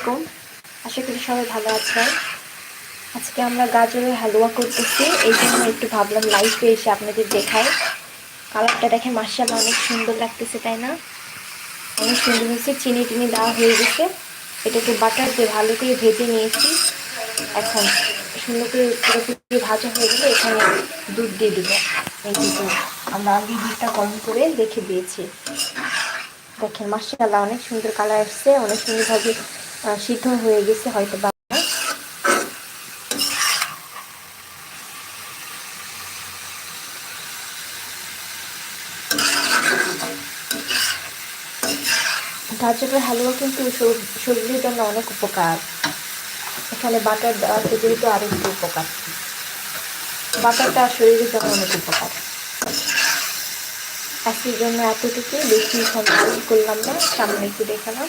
আলাইকুম। আশা করি সবাই ভালো আছেন। আজকে আমরা গাজরের হালুয়া করতেছি। এই জন্য একটু ভাবলাম লাইভে এসে আপনাদের দেখাই। কালারটা দেখে মার্শাল অনেক সুন্দর লাগতেছে, তাই না? অনেক সুন্দর হয়েছে। চিনি টিনি দেওয়া হয়ে গেছে। এটাকে বাটার দিয়ে ভালো করে ভেজে নিয়েছি। এখন সুন্দর করে পুরোপুরি ভাজা হয়ে গেলে এখানে দুধ দিয়ে দেবো। এই দুধ। আমরা আগে দুধটা গরম করে রেখে দিয়েছি। দেখেন মাসাল্লাহ অনেক সুন্দর কালার আসছে। অনেক সুন্দরভাবে সিদ্ধ হয়ে গেছে হয়তো বা গাজরের হালুয়া কিন্তু শরীরের জন্য অনেক উপকার। এখানে বাটার দেওয়াতে যেহেতু আরও একটু উপকার। বাটারটা শরীরের জন্য অনেক উপকার। আজকের জন্য এতটুকু বেশি করলাম না, সামনে একটু দেখালাম।